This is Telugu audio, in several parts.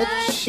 Kaç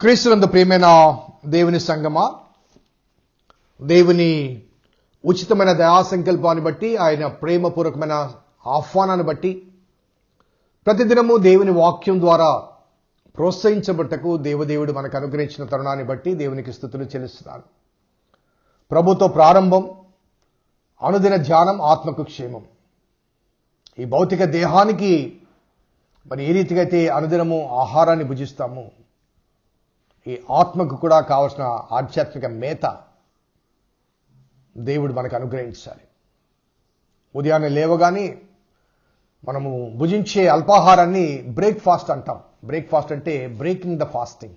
క్రీస్తునందు ప్రియమైన దేవుని సంగమా దేవుని ఉచితమైన దయా సంకల్పాన్ని బట్టి ఆయన ప్రేమపూర్వకమైన ఆహ్వానాన్ని బట్టి ప్రతిదినము దేవుని వాక్యం ద్వారా ప్రోత్సహించబట్టకు దేవదేవుడు మనకు అనుగ్రహించిన తరుణాన్ని బట్టి దేవునికి స్థుతులు చెల్లిస్తున్నాను ప్రభుతో ప్రారంభం అనుదిన ధ్యానం ఆత్మకు క్షేమం ఈ భౌతిక దేహానికి మరి ఏ రీతిగా అయితే అనుదినము ఆహారాన్ని భుజిస్తామో ఈ ఆత్మకు కూడా కావలసిన ఆధ్యాత్మిక మేత దేవుడు మనకు అనుగ్రహించాలి. ఉదయాన్నే లేవగానే మనము భుజించే అల్పాహారాన్ని బ్రేక్ఫాస్ట్ అంటాం. బ్రేక్ఫాస్ట్ అంటే బ్రేకింగ్ ద ఫాస్టింగ్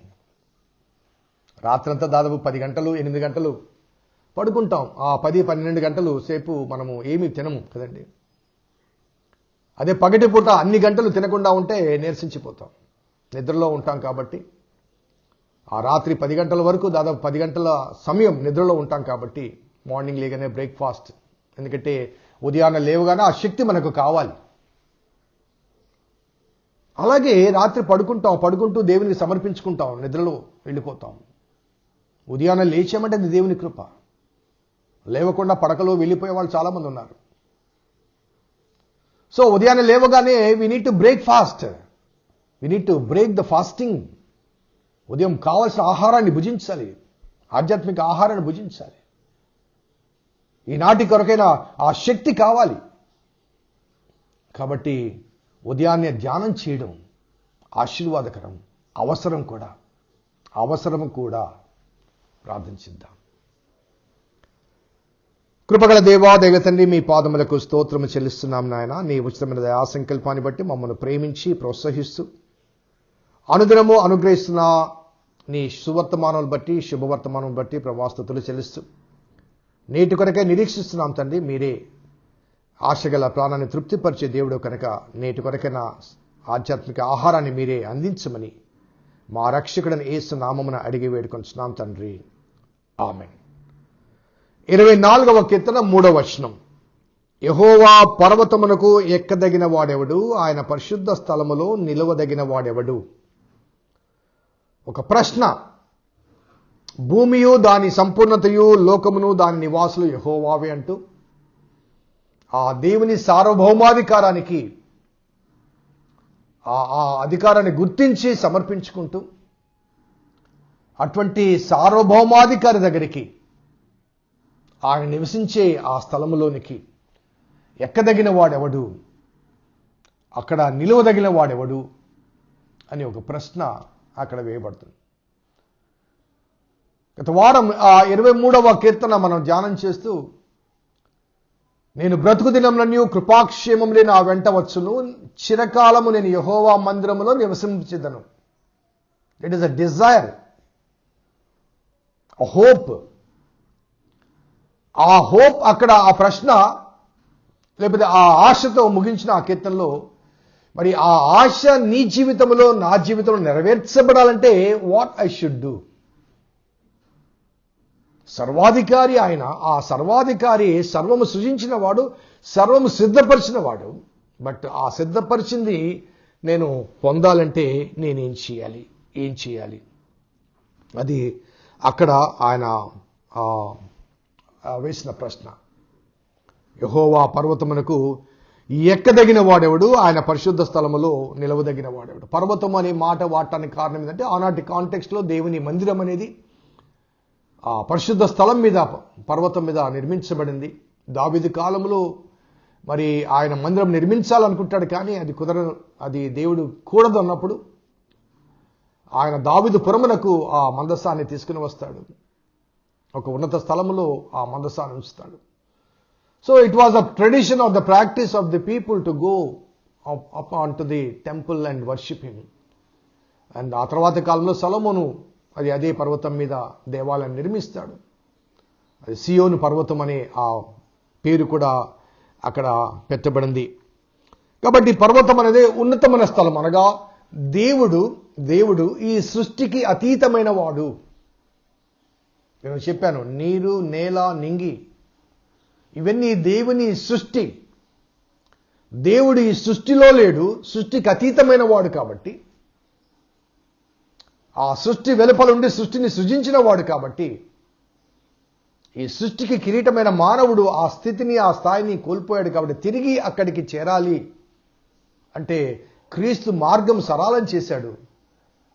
రాత్రంతా దాదాపు పది గంటలు ఎనిమిది గంటలు పడుకుంటాం. ఆ పది పన్నెండు గంటలు సేపు మనము ఏమీ తినము కదండి. అదే పగటిపూట అన్ని గంటలు తినకుండా ఉంటే నీరసించిపోతాం. నిద్రలో ఉంటాం కాబట్టి ఆ రాత్రి పది గంటల వరకు దాదాపు పది గంటల సమయం నిద్రలో ఉంటాం కాబట్టి మార్నింగ్ లేగానే బ్రేక్ఫాస్ట్. ఎందుకంటే ఉదయాన్నే లేవగానే ఆ శక్తి మనకు కావాలి. అలాగే రాత్రి పడుకుంటాం పడుకుంటూ దేవునికి సమర్పించుకుంటాం నిద్రలో వెళ్ళిపోతాం. ఉదయాన్న లేచామంటే అది దేవుని కృప. లేవకుండా పడకలో వెళ్ళిపోయే వాళ్ళు చాలామంది ఉన్నారు. సో ఉదయాన్నే లేవగానే we need to break fast we need to break the fasting ఉదయం కావలసిన ఆహారాన్ని భుజించాలి. ఆధ్యాత్మిక ఆహారాన్ని భుజించాలి. ఈనాటి కొరకైన ఆ శక్తి కావాలి. కాబట్టి ఉదయాన్నే ధ్యానం చేయడం ఆశీర్వాదకరం అవసరం కూడా. అవసరం కూడా. ప్రార్థించిద్దాం కృపగల దేవా దేవతండి మీ పాదములకు స్తోత్రము చెల్లిస్తున్నాం నాయన. నీ ఉచితమైన దయా సంకల్పాన్ని బట్టి మమ్మల్ని ప్రేమించి ప్రోత్సహిస్తూ అనుదినము అనుగ్రహిస్తున్న నీ సువర్తమానం బట్టి శుభవర్తమానం బట్టి ప్రభాస్తుతులు చెల్లిస్తూ. నేటి కొరకే నిరీక్షిస్తున్నాం తండ్రి మీరే. ఆశగల ప్రాణాన్ని తృప్తిపరిచే దేవుడు కనుక నేటి కొరకైన ఆధ్యాత్మిక ఆహారాన్ని మీరే అందించమని మా రక్షకుడిని ఏసు నామమున అడిగి వేడుకొంచున్నాం తండ్రి. ఆమె ఇరవై నాలుగవ కీర్తన మూడవ వచనం. యహోవా పర్వతమునకు ఎక్కదగిన వాడెవడు? ఆయన పరిశుద్ధ స్థలములో నిలవదగిన వాడెవడు? ఒక ప్రశ్న. భూమియు దాని సంపూర్ణతయు లోకమును దాని నివాసులు యహోవావి అంటూ. ఆ దేవుని సార్వభౌమాధికారానికి ఆ ఆ అధికారాన్ని గుర్తించి సమర్పించుకుంటూ అటువంటి సార్వభౌమాధికారి దగ్గరికి ఆయన నివసించే ఆ స్థలములోనికి ఎక్కదగిన వాడెవడు? అక్కడ నిలువదగిన వాడెవడు? అని ఒక ప్రశ్న అక్కడ వేయబడుతుంది. గత వారం ఆ ఇరవై మూడవ కీర్తన మనం ధ్యానం చేస్తూ నేను బ్రతుకు దినంలో కృపాక్షేమములే నా వెంట వచ్చును చిరకాలము నేను యహోవా మందిరములో నివసించదను it is a desire a hope a hope అక్కడ ఆ ప్రశ్న లేకపోతే ఆ ఆశతో ముగించిన ఆ కీర్తనలో మరి ఆ ఆశ నీ జీవితంలో నా జీవితంలో నెరవేర్చబడాలంటే వాట్ ఐ షుడ్ డూ సర్వాధికారి ఆయన ఆ సర్వాధికారి సర్వము సృజించిన వాడు సర్వము సిద్ధపరిచిన వాడు బట్ ఆ సిద్ధపరిచింది నేను పొందాలంటే నేనేం చేయాలి? ఏం చేయాలి? అది అక్కడ ఆయన వేసిన ప్రశ్న. యహోవా పర్వతమునకు ఎక్కదగిన వాడెవడు? ఆయన పరిశుద్ధ స్థలములో నిలవదగిన వాడెవడు? పర్వతం అనే మాట వాడటానికి కారణం ఏంటంటే ఆనాటి కాంటెక్స్ట్లో దేవుని మందిరం అనేది ఆ పరిశుద్ధ స్థలం మీద పర్వతం మీద నిర్మించబడింది. దావిది కాలంలో మరి ఆయన మందిరం నిర్మించాలనుకుంటాడు కానీ అది కుదర అది దేవుడు కూడదు అన్నప్పుడు ఆయన దావిదు పురమునకు ఆ మందసాన్ని తీసుకుని వస్తాడు. ఒక ఉన్నత స్థలంలో ఆ మందసాన్ని ఉంచుతాడు. So it was the tradition of the practice of the people to go up on to the temple and worship him and ఆ తర్వాత కాలంలో సలమును అది అదే పర్వతం మీద దేవాలయం నిర్మిస్తాడు. అది సియోను పర్వతం అనే ఆ పేరు కూడా అక్కడ పెట్టబడింది. కాబట్టి పర్వతం అనేది ఉన్నతమైన స్థలం. అనగా దేవుడు దేవుడు ఈ సృష్టికి అతీతమైన వాడు. నేను చెప్పాను నీరు నేల నింగి ఇవన్నీ దేవుని సృష్టి. దేవుడు ఈ సృష్టిలో లేడు సృష్టికి అతీతమైన వాడు కాబట్టి. ఆ సృష్టి వెలుపల ఉండి సృష్టిని సృజించిన వాడు కాబట్టి. ఈ సృష్టికి కిరీటమైన మానవుడు ఆ స్థితిని ఆ స్థాయిని కోల్పోయాడు కాబట్టి తిరిగి అక్కడికి చేరాలి అంటే క్రీస్తు మార్గం సరళం చేశాడు.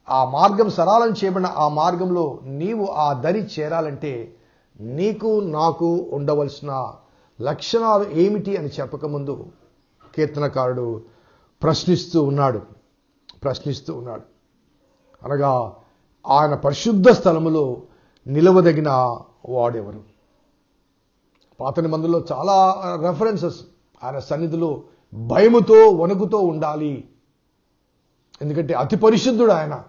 ఆ మార్గం సరళం చేయబడిన ఆ మార్గంలో నీవు ఆ దరి చేరాలంటే నీకు నాకు ఉండవలసిన లక్షణాలు ఏమిటి అని చెప్పకముందు కీర్తనకారుడు ప్రశ్నిస్తూ ఉన్నాడు. ప్రశ్నిస్తూ ఉన్నాడు. అనగా ఆయన పరిశుద్ధ స్థలములో నిలవదగిన వాడెవరు? పాత నిబంధనలో చాలా రెఫరెన్సెస్ ఆయన సన్నిధిలో భయముతో వణుకుతో ఉండాలి. ఎందుకంటే అతి పరిశుద్ధుడు ఆయన.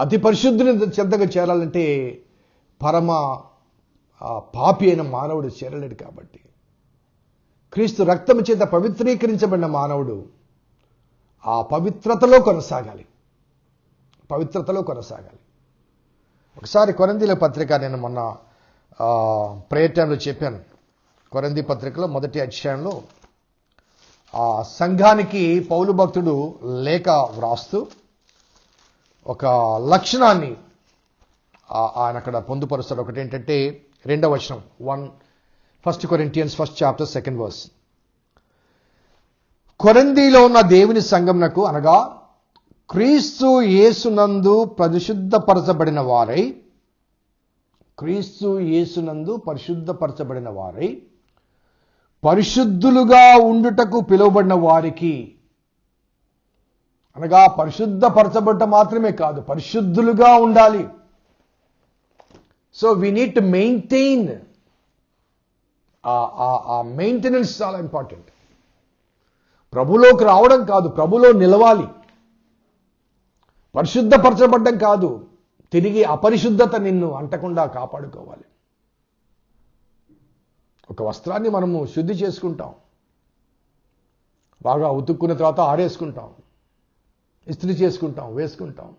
అతి పరిశుద్ధుని చెంతగా చేరాలంటే పరమ ఆ, పాపి అయిన మానవుడు చేరలేడు కాబట్టి. క్రీస్తు రక్తం చేత పవిత్రీకరించబడిన మానవుడు ఆ పవిత్రతలో కొనసాగాలి. పవిత్రతలో కొనసాగాలి. ఒకసారి కొరందీల పత్రిక నేను మొన్న ప్రేయర్ టైంలో చెప్పాను. కొరంది పత్రికలో మొదటి అధ్యాయంలో ఆ సంఘానికి పౌలు భక్తుడు లేఖ వ్రాస్తూ ఒక లక్షణాన్ని ఆయన అక్కడ పొందుపరుస్తాడు. ఒకటి ఏంటంటే రెండవ వచనం. One first Corinthians first chapter second verse కొరందీలో ఉన్న దేవుని సంఘంనకు అనగా క్రీస్తు యేసునందు పరిశుద్ధపరచబడిన వారై క్రీస్తు యేసునందు పరిశుద్ధపరచబడిన వారై పరిశుద్ధులుగా ఉండుటకు పిలువబడిన వారికి అనగా పరిశుద్ధపరచబడ్డ మాత్రమే కాదు పరిశుద్ధులుగా ఉండాలి. So we need to maintain ఆ మెయింటెనెన్స్ చాలా ఇంపార్టెంట్ ప్రభులోకి రావడం కాదు ప్రభులో నిలవాలి. పరిశుద్ధపరచబడ్డం కాదు తిరిగి అపరిశుద్ధత నిన్ను అంటకుండా కాపాడుకోవాలి. ఒక వస్త్రాన్ని మనము శుద్ధి చేసుకుంటాం. బాగా ఉతుక్కున్న తర్వాత ఆరేసుకుంటాం. ఇస్త్రీ చేసుకుంటాం వేసుకుంటాం.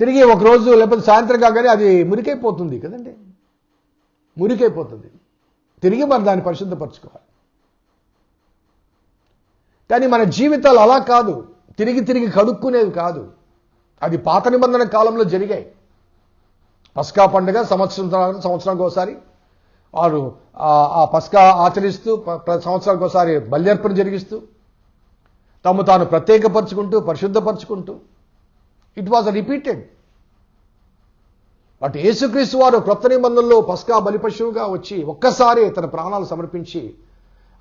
తిరిగి ఒకరోజు లేకపోతే సాయంత్రం కాగానే అది మురికైపోతుంది కదండి. మురికైపోతుంది. తిరిగి మరి దాన్ని పరిశుద్ధపరచుకోవాలి. కానీ మన జీవితాలు అలా కాదు. తిరిగి తిరిగి కడుక్కునేవి కాదు. అది పాత నిబంధన కాలంలో జరిగాయి. పస్కా పండుగ సంవత్సరం సంవత్సరానికి ఒకసారి. వారు ఆ- పస్కా ఆచరిస్తూ ప్రతి సంవత్సరానికి ఒకసారి బల్యర్పణ జరిగిస్తూ తమ తాను ప్రత్యేకపరుచుకుంటూ పరిశుద్ధపరుచుకుంటూ ఇట్ వాజ్ రిపీటెడ్ అటు యేసుక్రీస్తు వారు క్రొత్త నిబంధనలో పస్కా బలిపశువుగా వచ్చి ఒక్కసారి తన ప్రాణాలు సమర్పించి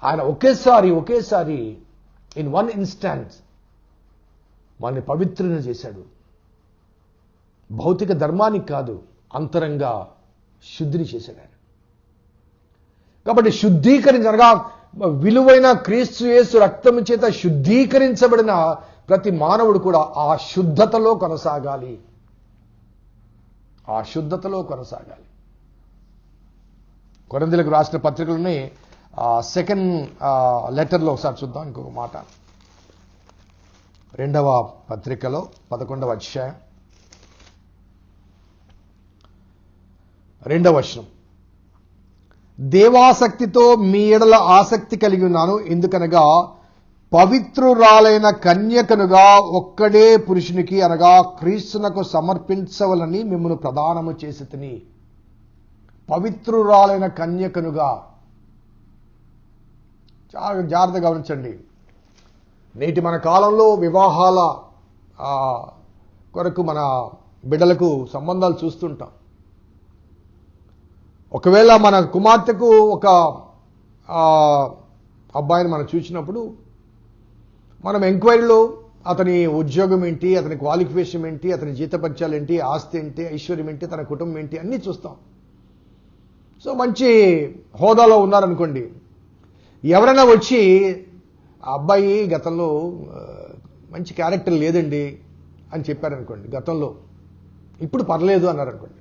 ఆయన ఒకేసారి ఒకేసారి ఇన్ వన్ ఇన్స్టాంట్ మనని పవిత్రుని చేశాడు. భౌతిక ధర్మానికి కాదు అంతరంగా శుద్ధిని చేశాడు ఆయన. కాబట్టి శుద్ధీకరించనగా విలువైన క్రీస్తు యేసు రక్తము చేత శుద్ధీకరించబడిన ప్రతి మానవుడు కూడా ఆ శుద్ధతలో కొనసాగాలి. ఆ శుద్ధతలో కొనసాగాలి. కొరందీలకు రాసిన పత్రికలని సెకండ్ లెటర్లో ఒకసారి చూద్దాం ఇంకొక మాట. రెండవ పత్రికలో పదకొండవ అధ్యాయం. రెండవ వచనం. దేవాసక్తితో మీ ఎడల ఆసక్తి కలిగి ఉన్నాను ఎందుకనగా పవిత్రురాలైన కన్యకనుగా ఒక్కడే పురుషునికి అనగా క్రీస్తునకు సమర్పించవలని మిమ్మల్ని ప్రదానము చేసి తిని. పవిత్రురాలైన కన్యకనుగా. చాలా జాగ్రత్తగా గమనించండి. నేటి మన కాలంలో వివాహాల కొరకు మన బిడ్డలకు సంబంధాలు చూస్తుంటాం. ఒకవేళ మన కుమార్తెకు ఒక అబ్బాయిని మనం చూసినప్పుడు మనం ఎంక్వైరీలో అతని ఉద్యోగం ఏంటి అతని క్వాలిఫికేషన్ ఏంటి అతని జీతపత్యాలు ఏంటి ఆస్తి ఏంటి ఐశ్వర్యం ఏంటి తన కుటుంబం ఏంటి అన్నీ చూస్తాం. సో మంచి హోదాలో ఉన్నారనుకోండి ఎవరైనా వచ్చి ఆ అబ్బాయి గతంలో మంచి క్యారెక్టర్ లేదండి అని చెప్పారనుకోండి గతంలో ఇప్పుడు పర్లేదు అన్నారనుకోండి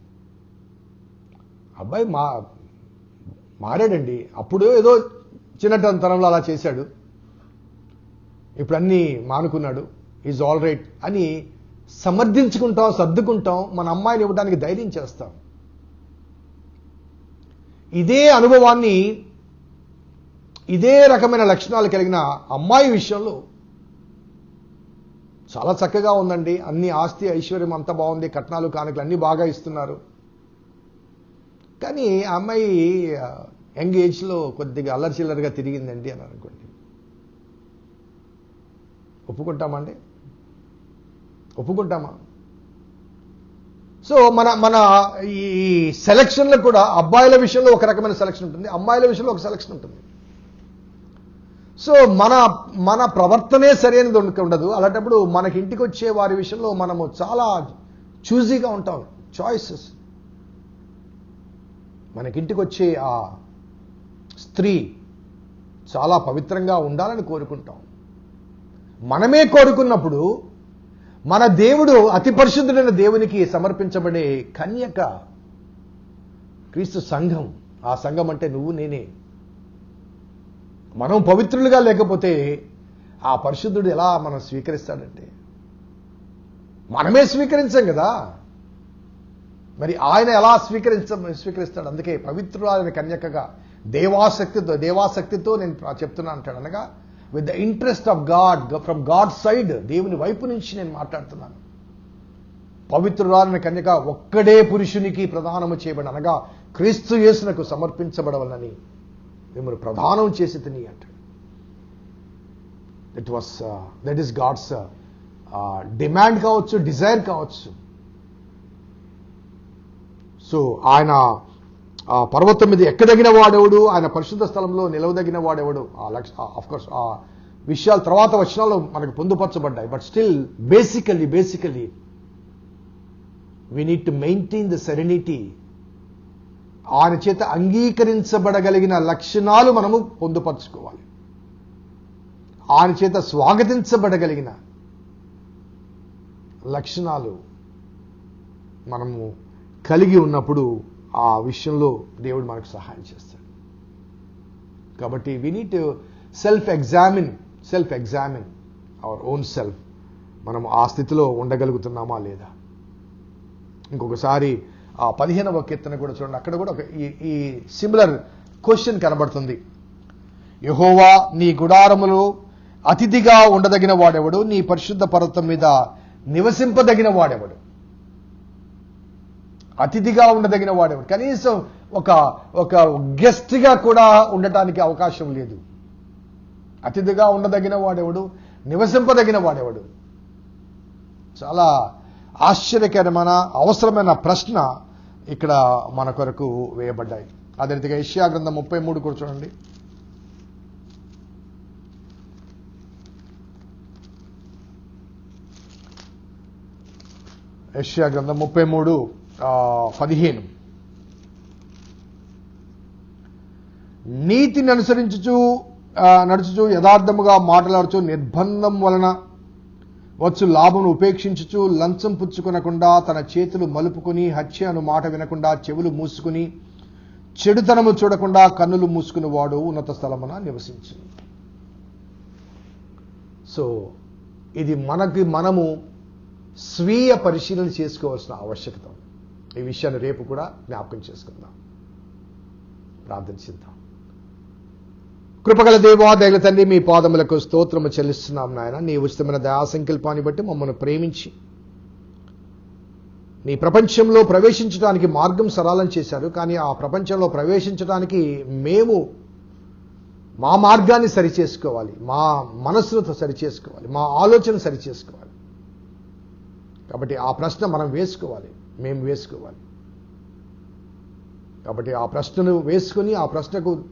అబ్బాయి మా మారాడండి అప్పుడు ఏదో చిన్నతనంలో అలా చేశాడు ఇప్పుడు అన్నీ మానుకున్నాడు. ఈజ్ ఆల్ రైట్ అని సమర్థించుకుంటాం సర్దుకుంటాం మన అమ్మాయిని ఇవ్వడానికి ధైర్యం చేస్తాం. ఇదే అనుభవాన్ని ఇదే రకమైన లక్షణాలు కలిగిన అమ్మాయి విషయంలో చాలా చక్కగా ఉందండి. అన్ని ఆస్తి ఐశ్వర్యం అంతా బాగుంది. కట్నాలు కానుకలు అన్నీ బాగా ఇస్తున్నారు. కానీ ఆ అమ్మాయి యంగ్ ఏజ్లో కొద్దిగా అల్లరిచిల్లరిగా తిరిగిందండి అని అనుకోండి. ఒప్పుకుంటామండి? ఒప్పుకుంటామా? సో మన మన ఈ సెలక్షన్లో కూడా అబ్బాయిల విషయంలో ఒక రకమైన సెలక్షన్ ఉంటుంది. అమ్మాయిల విషయంలో ఒక సెలక్షన్ ఉంటుంది. సో మన మన ప్రవర్తనే సరైనది ఉండదు. అలాంటప్పుడు మనకి ఇంటికి వచ్చే వారి విషయంలో మనము చాలా చూజీగా ఉంటాం. చాయిసెస్ మనకింటికి వచ్చే ఆ స్త్రీ చాలా పవిత్రంగా ఉండాలని కోరుకుంటాం. మనమే కోరుకున్నప్పుడు మన దేవుడు అతి పరిశుద్ధుడైన దేవునికి సమర్పించబడే కన్యక క్రీస్తు సంఘం. ఆ సంఘం అంటే నువ్వు నేనే. మనం పవిత్రులుగా లేకపోతే ఆ పరిశుద్ధుడు ఎలా మనం స్వీకరిస్తాడంటే? మనమే స్వీకరించాం కదా. మరి ఆయన ఎలా స్వీకరించ స్వీకరిస్తాడు? అందుకే పవిత్రురాలైన కన్యకగా దేవాసక్తితో దేవాసక్తితో నేను చెప్తున్నా అంటాడు అనగా with the interest of God from God side దేవుని వైపు నుంచి నేను మాట్లాడుతున్నాను. పవిత్రురాలైన కన్యక ఒక్కడే పురుషునికి ప్రధానము చేయబడి అనగా క్రీస్తు యేసునకు సమర్పించబడవలని మిమ్మల్ని ప్రధానం చేసి తిని అంటాడు. That was that is God's demand కావచ్చు డిజైర్ కావచ్చు. సో ఆయన ఆ పర్వతం మీద ఎక్కదగిన వాడెవడు? ఆయన పరిశుద్ధ స్థలంలో నిలవదగిన వాడెవడు? ఆ లక్ష ఆఫ్కోర్స్ ఆ విషయాలు తర్వాత వచనాలు మనకు పొందుపరచబడ్డాయి. But still basically basically we need to maintain the serenity ఆయన చేత అంగీకరించబడగలిగిన లక్షణాలు మనము పొందుపరచుకోవాలి. ఆయన చేత స్వాగతించబడగలిగిన లక్షణాలు మనము కలిగి ఉన్నప్పుడు ఆ విషయంలో దేవుడు మనకు సహాయం చేస్తాడు. కాబట్టి we need self examine self examine our own self మనం ఆ స్థితిలో ఉండగలుగుతున్నామా లేదా? ఇంకొకసారి ఆ పదిహేనవ కీర్తన కూడా చూడండి. అక్కడ కూడా ఒక ఈ- ఈ సిమిలర్ క్వశ్చన్ కనబడుతుంది. యహోవా నీ గుడారములో అతిథిగా ఉండదగిన వాడెవడు? నీ పరిశుద్ధ పర్వతం మీద నివసింపదగిన వాడెవడు? అతిథిగా ఉండదగిన వాడెవడు? కనీసం ఒక ఒక గెస్ట్గా కూడా ఉండటానికి అవకాశం లేదు. అతిథిగా ఉండదగిన వాడెవడు? నివసింపదగిన వాడెవడు? చాలా ఆశ్చర్యకరమైన అవసరమైన ప్రశ్న ఇక్కడ మన కొరకు వేయబడ్డాయి. అదే రీతిగా ఏషియా గ్రంథం ముప్పై మూడు కూడా చూడండి. గ్రంథం ముప్పై మూడు. పదిహేను. నీతిని అనుసరించుచు నడుచుచు యథార్థముగా మాట్లాడుచు నిర్బంధం వలన వచ్చు లాభమును ఉపేక్షించుచు లంచం పుచ్చుకొనకుండా తన చేతులు మలుపుకుని హత్య అను మాట వినకుండా చెవులు మూసుకుని చెడుతనము చూడకుండా కన్నులు మూసుకుని వాడు ఉన్నత స్థలమున నివసించు. సో ఇది మనకి మనము స్వీయ పరిశీలన చేసుకోవాల్సిన ఆవశ్యకత. ఈ విషయాన్ని రేపు కూడా జ్ఞాపకం చేసుకుందాం. ప్రార్థన చేద్దాం. కృపగల దేవా దయగల తండ్రి మీ పాదములకు స్తోత్రము చెల్లిస్తున్నాం నాయన. నీ ఉచితమైన దయా సంకల్పాన్ని బట్టి మమ్మల్ని ప్రేమించి నీ ప్రపంచంలో ప్రవేశించడానికి మార్గం సరళం చేశారు. కానీ ఆ ప్రపంచంలో ప్రవేశించడానికి మేము మా మార్గాన్ని సరిచేసుకోవాలి. మా మనస్సును సరిచేసుకోవాలి. మా ఆలోచన సరిచేసుకోవాలి. కాబట్టి ఆ ప్రశ్న మనం వేసుకోవాలి. మేము వేసుకోవాలి. కాబట్టి ఆ ప్రశ్నను వేసుకుని ఆ ప్రశ్నకు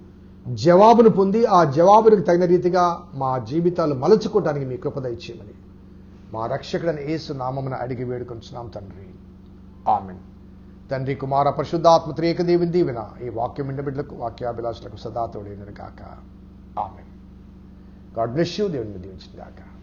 జవాబును పొంది ఆ జవాబునికి తగిన రీతిగా మా జీవితాలు మలుచుకోవడానికి మీ కృపద ఇచ్చేయమని మా రక్షకుడని యేసు నామమున అడిగి వేడుకొంచున్నాం తండ్రి. ఆమెన్. తండ్రి కుమార పరిశుద్ధాత్మ త్రేక దేవుని దీవిన ఈ వాక్యం ఇండబిడ్లకు వాక్యాభిలాషులకు సదా తోడైనను కాక ఆమెన్. గాడ్ బ్లెస్ యూ దేవుని దీవించిన గాక.